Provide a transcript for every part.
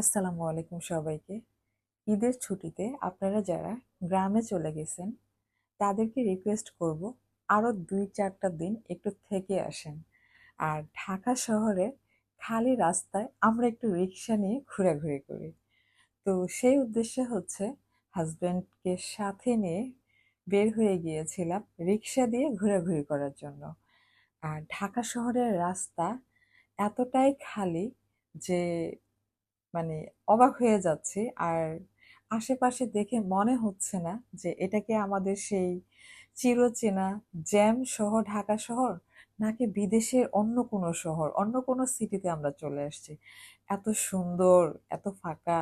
আসসালামু আলাইকুম সবাইকে। ঈদের ছুটিতে আপনারা যারা গ্রামে চলে গেছেন, তাদেরকে রিকোয়েস্ট করব আরও দুই চারটা দিন একটু থেকে আসেন। আর ঢাকা শহরে খালি রাস্তায় আমরা একটু রিক্সা নিয়ে ঘোরাঘুরি করি। তো সেই উদ্দেশ্যে হচ্ছে হাজব্যান্ডকে সাথে নিয়ে বের হয়ে গিয়েছিলাম রিক্সা দিয়ে ঘোরাঘুরি করার জন্য। আর ঢাকা শহরের রাস্তা এতটাই খালি যে মানে অবাক হয়ে যাচ্ছি। আর আশেপাশে দেখে মনে হচ্ছে না যে এটাকে আমাদের সেই চিরচেনা জ্যাম শহর, ঢাকা শহর, নাকি বিদেশের অন্য কোনো শহর, অন্য কোনো সিটিতে আমরা চলে আসছি। এত সুন্দর, এত ফাঁকা।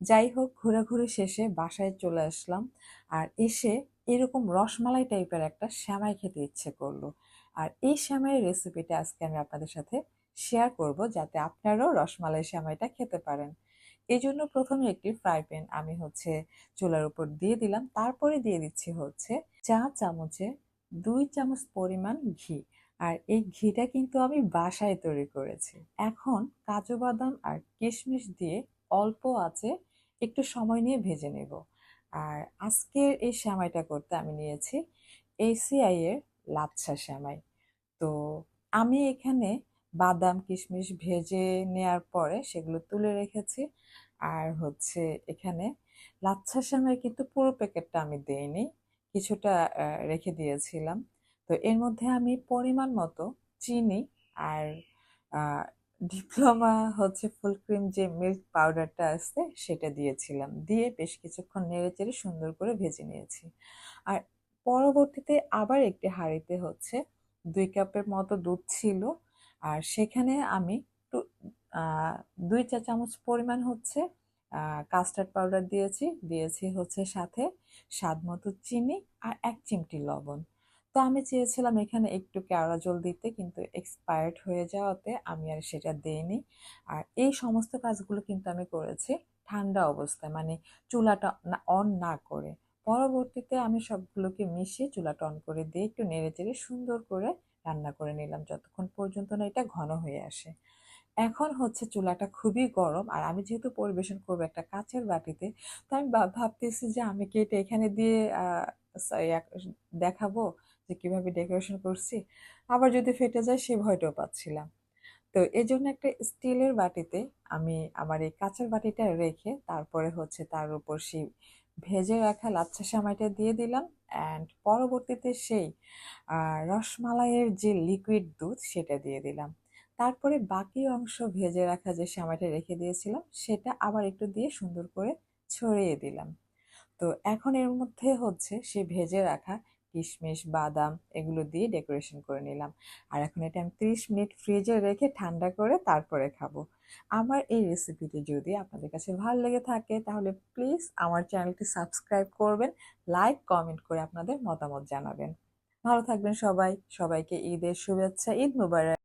যাই হোক, ঘোরাঘুরি শেষে বাসায় চলে আসলাম। আর এসে এরকম রসমালাই টাইপের একটা শ্যামাই খেতে ইচ্ছে করল। আর এই শ্যামাইয়ের রেসিপিটা আজকে আমি আপনাদের সাথে শেয়ার করব যাতে আপনারাও রসমালাই শ্যামাইটা খেতে পারেন। এই জন্য প্রথমে একটি ফ্রাই প্যান আমি হচ্ছে চুলার উপর দিয়ে দিলাম। তারপরে দিয়ে দিচ্ছি হচ্ছে চা চামচে দুই চামচ পরিমাণ ঘি। আর এই ঘিটা কিন্তু আমি বাসায় তৈরি করেছি। এখন কাজু বাদাম আর কিশমিশ দিয়ে অল্প আছে, একটু সময় নিয়ে ভেজে নেব। আর আজকের এই শ্যামাইটা করতে আমি নিয়েছি এসিআই এর লাচ্ছা শ্যামাই তো আমি এখানে বাদাম, কিশমিশ ভেজে নেওয়ার পরে সেগুলো তুলে রেখেছি। আর হচ্ছে এখানে লাচ্ছা শ্যামের কিন্তু পুরো প্যাকেটটা আমি দেইনি, কিছুটা রেখে দিয়েছিলাম। তো এর মধ্যে আমি পরিমাণ মতো চিনি আর ডিপ্লোমা হচ্ছে ফুল ক্রিম যে মিল্ক পাউডারটা আছে সেটা দিয়েছিলাম। দিয়ে বেশ কিছুক্ষণ নেড়ে চেড়ে সুন্দর করে ভেজে নিয়েছি। আর পরবর্তীতে আবার একটি হাঁড়িতে হচ্ছে দুই কাপের মতো দুধ ছিল। আর সেখানে আমি দুই চা চামচ পরিমাণ হচ্ছে কাস্টার্ড পাউডার দিয়েছি দিয়েছি হচ্ছে সাথে স্বাদ মতো চিনি আর এক চিমটি লবণ। তো আমি চেয়েছিলাম এখানে একটু কেওড়া জল দিতে, কিন্তু এক্সপায়ার্ড হয়ে যাওয়াতে আমি আর সেটা দিইনি। আর এই সমস্ত কাজগুলো কিন্তু আমি করেছি ঠান্ডা অবস্থায় মানে চুলাটা অন না করে। পরবর্তীতে আমি সবগুলোকে মিশিয়ে চুলাটা অন করে দিয়ে একটু নেড়ে চেড়ে সুন্দর করে রান্না করে নিলাম, যতক্ষণ পর্যন্ত না এটা ঘন হয়ে আসে। এখন হচ্ছে চুলাটা খুবই গরম আর আমি যেহেতু পরিবেশন করব একটা কাচের বাটিতে, তো আমি ভাবতেছি যে আমি কি এটা এখানে দিয়ে দেখাবো যে কীভাবে ডেকোরেশন করছি? আবার যদি ফেটে যায় সে ভয়টাও পাচ্ছিলাম। তো এই জন্য একটা স্টিলের বাটিতে আমি আমার এই কাঁচের বাটিটা রেখে তারপরে হচ্ছে তার উপর সেই ভেজে রাখা লাচ্ছা সামাইটা দিয়ে দিলাম অ্যান্ড পরবর্তীতে সেই রসমালাইয়ের যে লিকুইড দুধ সেটা দিয়ে দিলাম। তারপরে বাকি অংশ ভেজে রাখা যে সামাইটা রেখে দিয়েছিলাম সেটা আবার একটু দিয়ে সুন্দর করে ছড়িয়ে দিলাম। তো এখন এর মধ্যে হচ্ছে সে ভেজে রাখা কিশমিশ, বাদাম এগুলো দিয়ে ডেকোরেশন করে নিলাম। আর এখন এটা আমি ত্রিশ মিনিট ফ্রিজে রেখে ঠান্ডা করে তারপরে খাব। আমার এই রেসিপিটি যদি আপনাদের কাছে ভালো লেগে থাকে, তাহলে প্লিজ আমার চ্যানেলটি সাবস্ক্রাইব করবেন লাইক কমেন্ট করে আপনাদের মতামত জানাবেন। ভালো থাকবেন সবাই। সবাইকে ঈদের শুভেচ্ছা, ঈদ মুবারক।